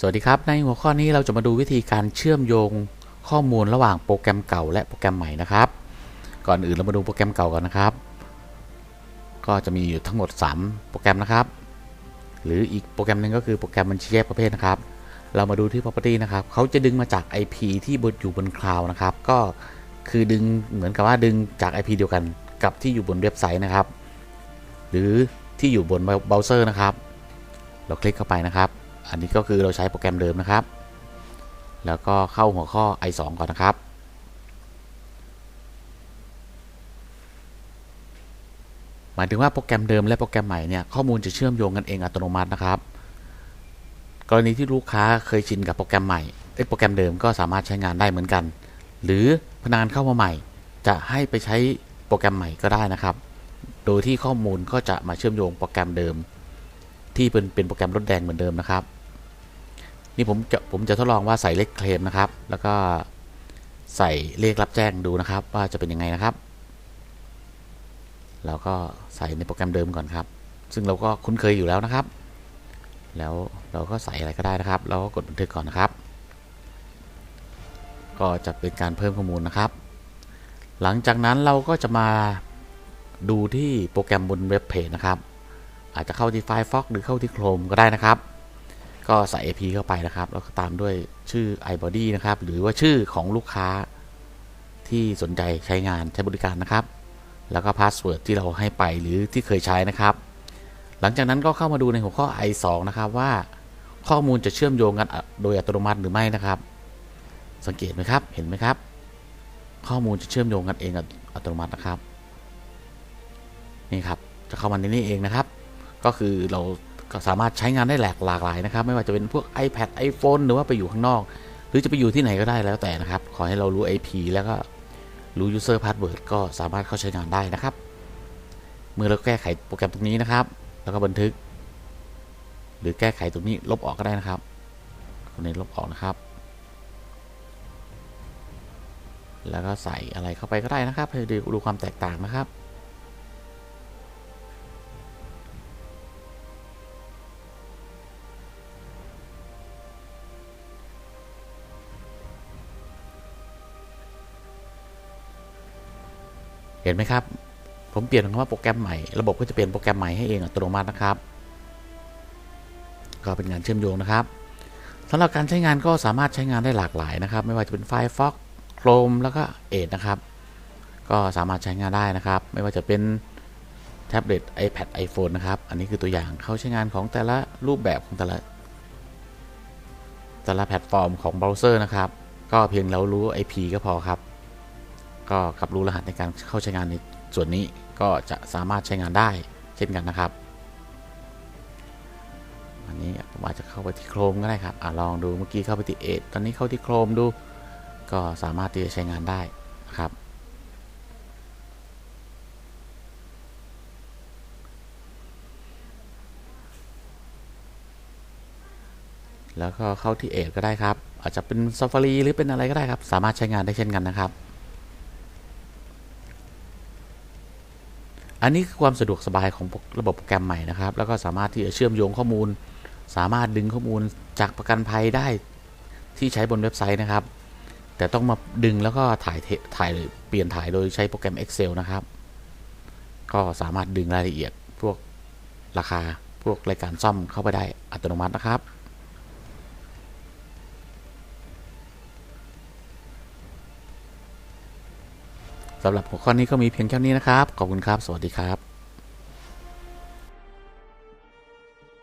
สวัสดีครับ ในหัวข้อนี้เราจะมาดูวิธีการเชื่อมโยงข้อมูลระหว่างโปรแกรมเก่าและโปรแกรมใหม่นะครับ ก่อนอื่นเรามาดูโปรแกรมเก่าก่อนนะครับ ก็จะมีอยู่ทั้งหมด 3 โปรแกรมนะครับ หรืออีกโปรแกรมหนึ่งก็คือโปรแกรมบัญชีแยกประเภทนะครับ เรามาดูที่ property นะครับ เขาจะดึงมาจาก IP ที่บนอยู่บนคลาวด์นะครับ ก็คือดึงเหมือนกับว่าดึงจาก IP เดียวกันกับที่อยู่บนเว็บไซต์นะครับ หรือที่อยู่บนเบราว์เซอร์นะครับ เราคลิกเข้าไปนะครับ อันนี้ก็คือเราใช้โปรแกรมเดิมนะครับ แล้วก็เข้าหัวข้อ i2 ก่อนนะครับ หมายถึงว่าโปรแกรมเดิมและโปรแกรมใหม่เนี่ยข้อมูลจะเชื่อมโยงกันเองอัตโนมัตินะครับ กรณีที่ลูกค้าเคยชินกับโปรแกรมใหม่เอ้โปรแกรมเดิมก็สามารถใช้งานได้เหมือนกัน หรือพนักงานเข้ามาใหม่ จะให้ไปใช้โปรแกรมใหม่ก็ได้นะครับ โดยที่ข้อมูลก็จะมาเชื่อมโยงโปรแกรมเดิม ที่เป็นเป็นโปรแกรมรถแดงเหมือนเดิมนะครับ นี่ผมจะผมจะทดลองว่าใส่เลขเคลมนะครับ แล้วก็ใส่เลขรับแจ้งดูนะครับ ว่าจะเป็นยังไงนะครับแล้วก็ใส่ในโปรแกรมเดิมก่อนครับ ซึ่งเราก็คุ้นเคยอยู่แล้วนะครับ แล้วเราก็ใส่อะไรก็ได้นะครับ เราก็กดบันทึกก่อนนะครับ ก็จะเป็นการเพิ่มข้อมูลนะครับ หลังจากนั้นเราก็จะมาดูที่โปรแกรมบนเว็บเพจนะครับ อาจจะเข้าที่ Firefox หรือเข้าที่ Chrome ก็ได้นะครับ ก็ใส่ IP เข้าไปนะครับ แล้วก็ตามด้วยชื่อ iBody นะครับ หรือว่าชื่อของลูกค้าที่สนใจใช้งานใช้บริการนะครับ แล้วก็พาสเวิร์ดที่เราให้ไปหรือที่เคยใช้นะครับ หลังจากนั้นก็เข้ามาดูในหัวข้อ i2 นะครับว่าข้อมูลจะเชื่อมโยงกันโดยอัตโนมัติหรือไม่นะครับ สังเกตไหมครับ เห็นไหมครับ ข้อมูลจะเชื่อมโยงกันเองอัตโนมัตินะครับ นี่ครับ จะเข้ามาในนี้เองนะครับ ก็คือเราก็สามารถใช้งานได้หลากหลากหลายนะครับ ไม่ว่าจะเป็นพวก iPad iPhone หรือว่าไปอยู่ข้างนอก หรือจะไปอยู่ที่ไหนก็ได้แล้วแต่นะครับ ขอให้เรารู้ IP แล้วก็รู้ user password ก็สามารถเข้าใช้งานได้นะครับ เมื่อเราแก้ไขโปรแกรมตรงนี้นะครับ แล้วก็บันทึก หรือแก้ไขตรงนี้ลบออกก็ได้นะครับตรงนี้ลบออกนะครับ แล้วก็ใส่อะไรเข้าไปก็ได้นะครับให้ดูดูความแตกต่างนะครับ เห็นไหมครับ ผมเปลี่ยนคำว่าโปรแกรมใหม่ ระบบก็จะเปลี่ยนโปรแกรมใหม่ให้เองอัตโนมัตินะครับ ก็เป็นงานเชื่อมโยงนะครับสำหรับการใช้งานก็สามารถใช้งานได้หลากหลายนะครับ ไม่ว่าจะเป็น Firefox Chrome แล้วก็ Edge นะครับ ก็สามารถใช้งานได้นะครับ ไม่ว่าจะเป็นแท็บเล็ต iPad iPhone นะครับ อันนี้คือตัวอย่างเข้าใช้งานของแต่ละรูปแบบของแต่ละ แต่ละแพลตฟอร์มของเบราว์เซอร์นะครับ ก็เพียงเรารู้ IP ก็พอครับ ก็กับรู้รหัสในการเข้าใช้งานในส่วนนี้ก็จะสามารถใช้งานได้เช่นกันนะครับ อันนี้ผมอาจจะเข้าไปที่โครมก็ได้ครับอลองดูเมื่อกี้เข้าไปที่เอตอนนี้เข้าที่โครมดู ก็สามารถที่จะใช้งานได้นะครับแล้วก็เข้าที่เอก็ได้ครับ อาจจะเป็น Safari หรือเป็นอะไรก็ได้ครับ สามารถใช้งานได้เช่นกันนะครับ อันนี้คือความสะดวกสบายของระบบโปรแกรมใหม่นะครับ แล้วก็สามารถที่จะเชื่อมโยงข้อมูล สามารถดึงข้อมูลจากประกันภัยได้ที่ใช้บนเว็บไซต์นะครับ แต่ต้องมาดึงแล้วก็ถ่ายถ่ายเปลี่ยนถ่ายโดยใช้โปรแกรม Excel นะครับ ก็สามารถดึงรายละเอียดพวกราคาพวกรายการซ่อมเข้าไปได้อัตโนมัตินะครับ สำหรับหัวข้อนี้ก็มีเพียงแค่นี้นะครับ ขอบคุณครับ สวัสดีครับ